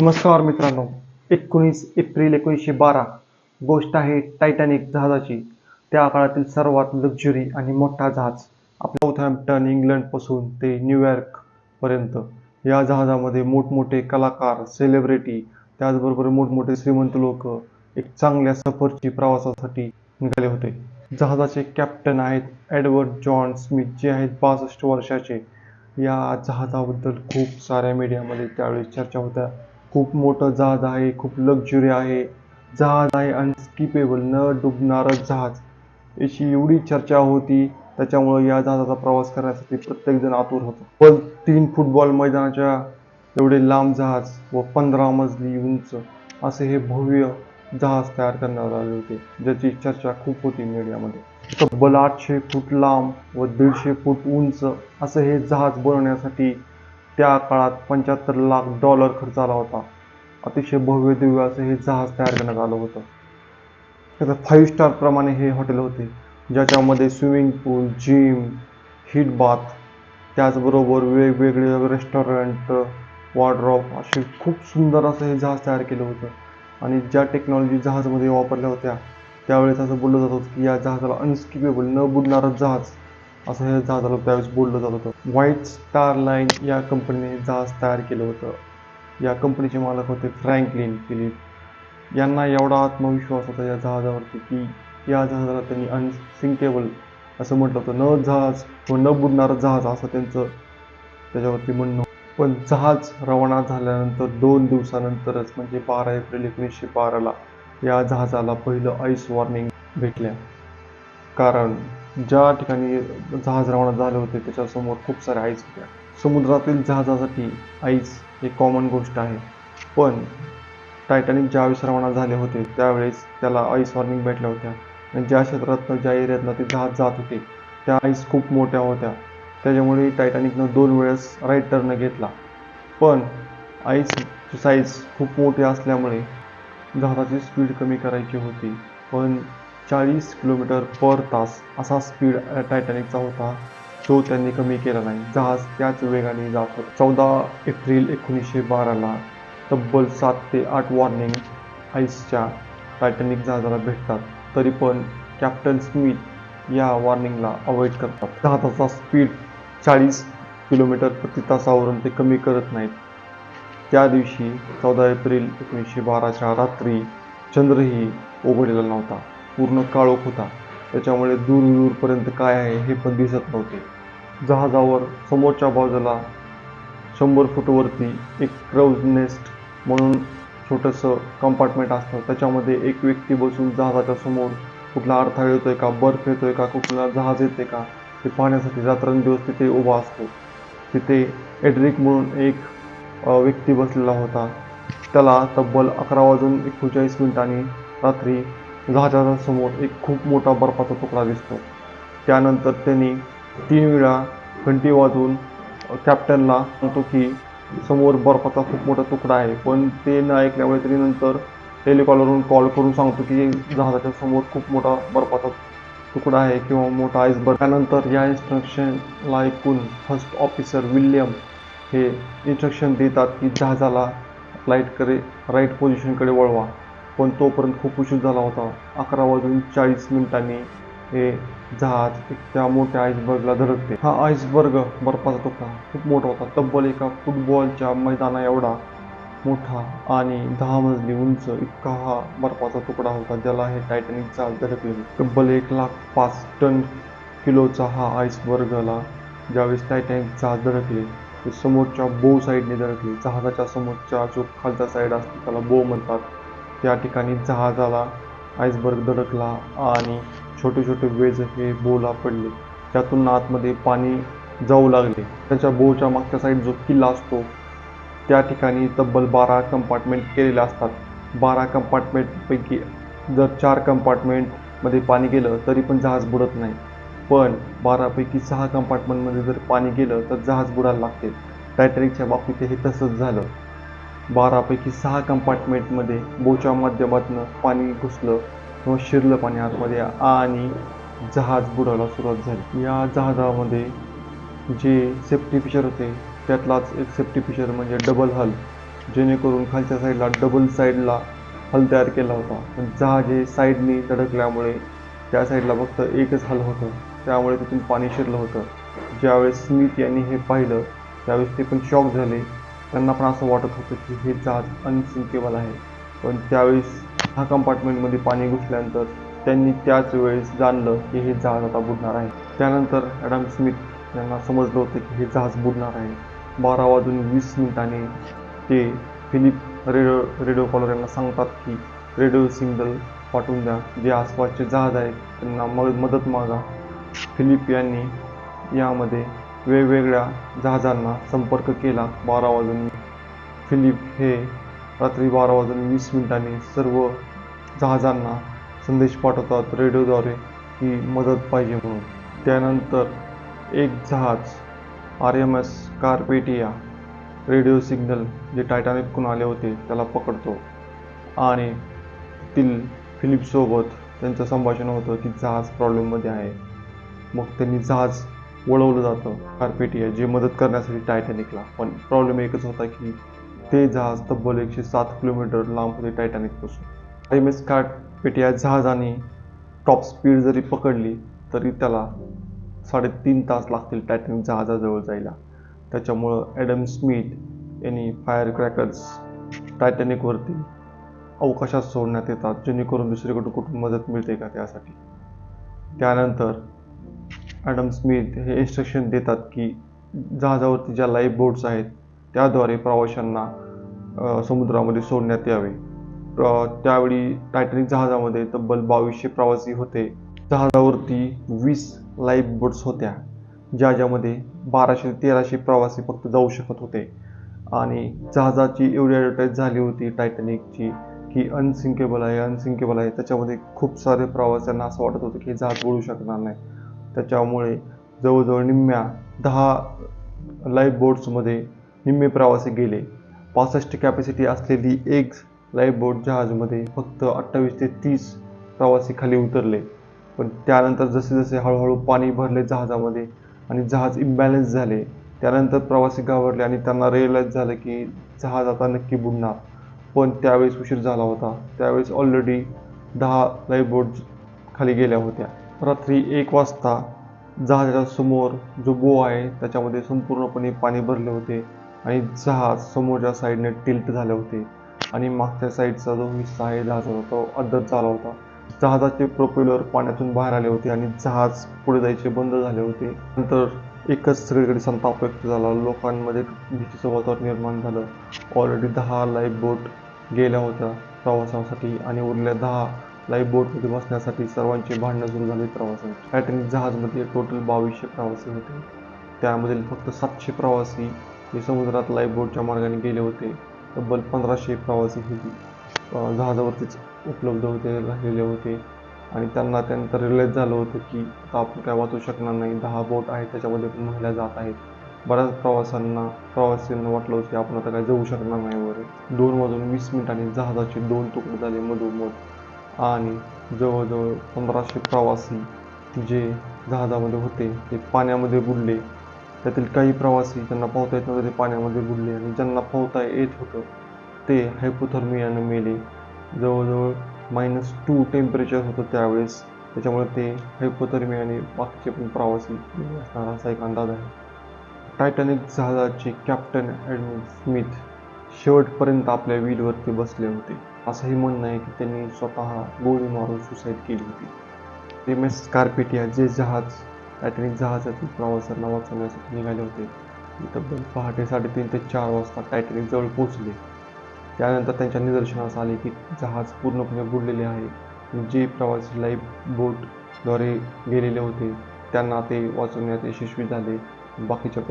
नमस्कार मित्रांनो एकोणीस एप्रिल एकोणीसशे बारा गोष्ट आहे टायटॅनिक जहाजाची. त्या काळातील सर्वात लक्झरी आणि मोठा जहाज आपल्या साऊथहॅम्प्टन इंग्लंडपासून ते न्यूयॉर्कपर्यंत या जहाजामध्ये मोठमोठे कलाकार सेलिब्रिटी त्याचबरोबर मोठमोठे श्रीमंत लोक एक चांगल्या सफरची प्रवासासाठी निघाले होते. जहाजाचे कॅप्टन आहेत एडवर्ड जॉन स्मिथ जे आहेत बासष्ट वर्षाचे. या जहाजाबद्दल खूप साऱ्या मीडियामध्ये त्यावेळी चर्चा होत्या. खूप मोठं जहाज आहे खूप लक्झुरी आहे. जहाज आहे अनस्किपेबल न डुबणारं जहाज. याची एवढी चर्चा होती त्याच्यामुळे या जहाजाचा प्रवास करण्यासाठी प्रत्येकजण आतुर होता. पण तीन फुटबॉल मैदानाच्या एवढे लांब जहाज व पंधरा मजली उंच असे हे भव्य जहाज तयार करण्यात आले होते ज्याची चर्चा खूप होती मीडियामध्ये तब्बल आठशे फूट लांब व दीडशे फूट उंच असं हे जहाज बनवण्यासाठी त्या काळात पंच्याहत्तर लाख डॉलर खर्च आला होता. अतिशय भव्य दिव्य असं हे जहाज तयार करण्यात आलं होतं. त्याचं फाईव्ह स्टार प्रमाणे हे हॉटेल होते ज्याच्यामध्ये swimming pool gym heat bath त्याचबरोबर वेगवेगळे रेस्टॉरंट वॉर्ड्रॉप असे खूप सुंदर असं हे जहाज तयार केलं होतं. आणि ज्या टेक्नॉलॉजी जहाजमध्ये वापरल्या होत्या त्यावेळेस असं बोललं जात होतं की या जहाजाला अनस्किपेबल न बुडणारं जहाज असं हे जहाजाला त्यावेळेस बोललं जात होतं. व्हाईट स्टार लाईन या कंपनीने जहाज तयार केलं होतं. या कंपनीचे मालक होते फ्रँकलिन फिलिप यांना एवढा आत्मविश्वास होता या जहाजावरती की या जहाजाला त्यांनी अनसिंकेबल असं म्हटलं होतं. न जहाज व न बुडणारं जहाज असं त्यांचं त्याच्यावरती म्हणणं पण जहाज रवाना झाल्यानंतर दोन दिवसानंतरच म्हणजे बारा एप्रिल एकोणीसशे बाराला या जहाजाला पहिलं आईस वॉर्निंग भेटल्या. कारण ज्या ठिकाणी जहाज रवाना झाले होते त्याच्यासमोर खूप सारे आईस होत्या. समुद्रातील जहाजासाठी आईस ही कॉमन गोष्ट आहे. पण टायटॅनिक ज्यावेळेस रवाना झाले होते त्यावेळेस त्याला आईस वॉर्निंग भेटल्या होत्या. आणि ज्या क्षेत्रातनं ज्या एरियातनं ते जहाज जात होते त्या आईस खूप मोठ्या होत्या. त्याच्यामुळे टायटॅनिकनं दोन वेळेस राईट टर्न घेतला. पण आईसची साईज खूप मोठी असल्यामुळे जहाजाची स्पीड कमी करायची होती. पण चाळीस किलोमीटर पर तास असा स्पीड टायटॅनिकचा होता. तो त्यांनी कमी केला नाही. जहाज त्याच वेगाने जात होता. चौदा एप्रिल एकोणीसशे बाराला तब्बल सात ते आठ वॉर्निंग आईसच्या टायटॅनिक जहाजाला भेटतात. तरी पण कॅप्टन स्मिथ या वॉर्निंगला अवॉइड करतात. जहाजाचा स्पीड चाळीस किलोमीटर प्रति तासावरून ते कमी करत नाहीत. त्या दिवशी चौदा एप्रिल एकोणीसशे बाराच्या रात्री चंद्रही उघडलेला नव्हता. पूर्ण काळोख होता. त्याच्यामुळे दूर दूरपर्यंत काय आहे हे पण दिसत नव्हते. जहाजावर समोरच्या बाजूला शंभर फूटवरती एक क्राऊज नेस्ट म्हणून छोटंसं कंपार्टमेंट असतं. त्याच्यामध्ये एक व्यक्ती बसून जहाजाच्या समोर कुठला अडथळा येतोय का बर्फ येतोय का कुठला जहाज येते का ते पाहण्यासाठी रात्रंदिवस तिथे उभा असतो. तिथे एड्रिक म्हणून एक व्यक्ती बसलेला होता. त्याला तब्बल अकरा वाजून एकोणचाळीस मिनिटांनी रात्री जहाजासमोर एक खूप मोठा बर्फाचा तुकडा दिसतो. त्यानंतर त्यांनी तीन वेळा घंटी वाजवून कॅप्टनला सांगतो की समोर बर्फाचा खूप मोठा तुकडा आहे. पण ते न ऐकल्यामुळे तरी नंतर टेलिकॉलरवरून कॉल करून सांगतो की जहाजाच्या समोर खूप मोठा बर्फाचा तुकडा आहे किंवा मोठा आईसबर्ग त्यानंतर या इन्स्ट्रक्शनला ऐकून फर्स्ट ऑफिसर विल्यम हे इन्स्ट्रक्शन देतात की जहाजाला फ्लाईटकडे राईट पोझिशनकडे वळवा. पण तोपर्यंत खूप उशीर झाला होता. अकरा वाजून चाळीस मिनिटांनी हे जहाज त्या मोठ्या आईसबर्गला धडकते. हा आईसबर्ग बर्फाचा तुकडा खूप मोठा होता. तब्बल एका फुटबॉलच्या मैदाना एवढा मोठा आणि दहा मजली उंच इतका हा बर्फाचा तुकडा होता ज्याला हे टायटॅनिक जहाज धडकले. तब्बल एक लाख पाच टन किलोचा हा आईसबर्गला ज्यावेळेस टायटॅनिक जहाज धडकले समोरच्या बो साईडने धडकले. जहाजाच्या समोरच्या जो खालचा साईड असतो त्याला बो म्हणतात. त्या ठिकाणी जहाजाला आईसबर्ग धडकला आणि छोटे छोटे वेज हे बोला पडले. त्यातून आतमध्ये पाणी जाऊ लागले. त्याच्या बोच्या मागच्या साईड जो किल्ला असतो त्या ठिकाणी तब्बल बारा कंपार्टमेंट केलेले असतात. बारा कंपार्टमेंटपैकी जर चार कंपार्टमेंटमध्ये पाणी गेलं तरी पण जहाज बुडत नाही. पण बारापैकी सहा कंपार्टमेंटमध्ये जर पाणी गेलं तर जहाज बुडायला लागते. टायटॅनिकच्या बाबतीत हे तसंच झालं. बारापैकी सहा कंपार्टमेंटमध्ये बोच्या माध्यमातून पाणी घुसलं किंवा शिरलं पाणी आतमध्ये आणि जहाज बुडायला सुरुवात झाली. या जहाजामध्ये जे सेफ्टी फिशर होते त्यातलाच एक सेफ्टी फिशर म्हणजे डबल हल जेणेकरून खालच्या साईडला डबल साईडला हल तयार केला होता. पण जहाज हे साईडनी धडकल्यामुळे त्या साईडला फक्त एकच हल होतं. त्यामुळे तिथून पाणी शिरलं होतं. ज्यावेळेस स्मिथ यांनी हे पाहिलं त्यावेळेस ते पण शॉक झाले. त्यांना पण असं वाटत होतं की हे जहाज अनसिंकेबल आहे. पण त्यावेळेस ह्या कंपार्टमेंटमध्ये पाणी घुसल्यानंतर त्यांनी त्याच वेळेस जाणलं की हे जहाज आता बुडणार आहे. त्यानंतर ॲडम स्मिथ यांना समजलं होतं की हे जहाज बुडणार आहे. बारा वाजून वीस मिनिटाने ते फिलिप रेडिओ रेडिओ कॉलर यांना सांगतात की रेडिओ सिग्नल पाठवून द्या. जे आसपासचे जहाज आहेत त्यांना म मदत मागा. फिलिप यांनी यामध्ये वेगवेगळ्या जहाजांना संपर्क केला. बारा वाजून फिलिप हे रात्री बारा वाजून वीस मिनिटांनी सर्व जहाजांना संदेश पाठवतात रेडिओद्वारे की मदत पाहिजे म्हणून. त्यानंतर एक जहाज R M S Carpathia radio signal जे टायटॅनिककडून आले होते त्याला पकडतो. आणि तील फिलिपसोबत त्यांचं संभाषण होतं की जहाज प्रॉब्लेममध्ये आहे. मग त्यांनी जहाज वळवलं जातं. कार्पेटिया जे मदत करण्यासाठी टायटॅनिकला पण प्रॉब्लेम एकच होता की ते जहाज तब्बल एकशे सात किलोमीटर लांब होते टायटॅनिकपासून एम एस कार्पेटिया जहाजाने टॉप स्पीड जरी पकडली तरी त्याला साडेतीन तास लागतील टायटॅनिक जहाजाजवळ जायला. त्याच्यामुळं ॲडम स्मिथ यांनी फायर क्रॅकर्स टायटॅनिकवरती अवकाशात सोडण्यात येतात जेणेकरून दुसरीकडून कुठून मदत मिळते का त्यासाठी. त्यानंतर ॲडम स्मिथ हे इन्स्ट्रक्शन देतात की जहाजावरती ज्या लाईफ बोट्स आहेत त्याद्वारे प्रवाशांना समुद्रामध्ये सोडण्यात यावे. त्यावेळी टायटॅनिक जहाजामध्ये तब्बल बावीसशे प्रवासी होते. जहाजावरती वीस लाईफ बोट्स होत्या ज्या ज्यामध्ये बाराशे तेराशे प्रवासी फक्त जाऊ शकत होते. आणि जहाजाची एवढी ॲडव्हर्टाईज झाली होती टायटॅनिकची की अनसिंकेबल आहे अनसिंकेबल आहे. त्याच्यामध्ये खूप सारे प्रवाशांना असं वाटत होतं की हे जहाज बोलू शकणार नाही. त्याच्यामुळे जवळजवळ निम्म्या दहा लाईफ बोट्समध्ये निम्मे प्रवासी गेले. पासष्ट कॅपॅसिटी असलेली एक लाईफ बोट जहाजमध्ये फक्त अठ्ठावीस ते तीस प्रवासी खाली उतरले. पण त्यानंतर जसे जसे हळूहळू पाणी भरले जहाजामध्ये आणि जहाज इम्बॅलन्स झाले त्यानंतर प्रवासी घाबरले आणि त्यांना रिअलाईज झालं की जहाज आता नक्की बुडणार. पण त्यावेळेस उशीर झाला होता. त्यावेळेस ऑलरेडी दहा लाईफ बोट खाली गेल्या होत्या. रात्री एक वाजता जहाजाच्या समोर जो बो आहे त्याच्यामध्ये संपूर्णपणे पाणी भरले होते आणि जहाज समोरच्या साईडने टिल्ट झाले होते. आणि मागच्या साईडचा जो हिस्सा आहे जहाजाचा तो अद्दत झाला होता. जहाजाचे प्रोपेलर पाण्यातून बाहेर आले होते आणि जहाज पुढे जायचे बंद झाले होते. नंतर एकच सगळीकडे संताप व्यक्त झाला. लोकांमध्ये भीतीचं वातावरण निर्माण झालं. ऑलरेडी दहा लाईफ बोट गेल्या होत्या प्रवासासाठी आणि उरल्या दहा लाईफ बोटमध्ये बसण्यासाठी सर्वांचे भांडणं सुरू झाले प्रवासांची टायटॅनिक जहाजमध्ये टोटल बावीसशे प्रवासी होते. त्यामधील फक्त सातशे प्रवासी हे समुद्रात लाईफ बोटच्या मार्गाने गेले होते. तब्बल पंधराशे प्रवासी हे जहाजावरतीच उपलब्ध होते राहिलेले होते. आणि त्यांना त्यानंतर रिलेज झालं होतं की आता आपण काय वाचू शकणार नाही. दहा बोट आहेत त्याच्यामध्ये पण महिला जात आहेत. बऱ्याच प्रवाशांना प्रवासींना वाटलं होतं की आपण आता काय जाऊ शकणार नाही वगैरे. दोन वाजून वीस मिनिटांनी जहाजाचे दोन तुकडे झाले मधोमध. आणि जवळजवळ पंधराशे प्रवासी जे जहाजामध्ये होते ते पाण्यामध्ये बुडले. त्यातील काही प्रवासी ज्यांना पोहता येत नव्हते ते पाण्यामध्ये बुडले आणि ज्यांना पोहता येत होतं ते हायपोथर्मियानं मेले. जवळजवळ मायनस टू टेम्परेचर होतं त्यावेळेस. त्याच्यामुळे ते हायपोथर्मियाने बाकीचे पण प्रवासी असणार असा एक अंदाज आहे. टायटॅनिक जहाजाचे कॅप्टन ॲडमिन स्मिथ शेवटपर्यंत आपल्या व्हीलवरती बसले होते. असंही म्हणणं आहे की त्यांनी स्वतः गोळी मारून सुसाईड केली होती. एम एस कार्पेटिया जे जहाज टायटॅनिक जहाजातील प्रवाशांना वाचवण्यासाठी निघाले होते. तब्बल पहाटे साडेतीन ते चार वाजता टायटॅनिक जवळ पोहोचले. त्यानंतर त्यांच्या निदर्शनास आले की जहाज पूर्णपणे बुडलेले आहे. जे प्रवासी लाईफ बोटद्वारे गेलेले होते त्यांना ते वाचवण्यात यशस्वी झाले. बाकीच्या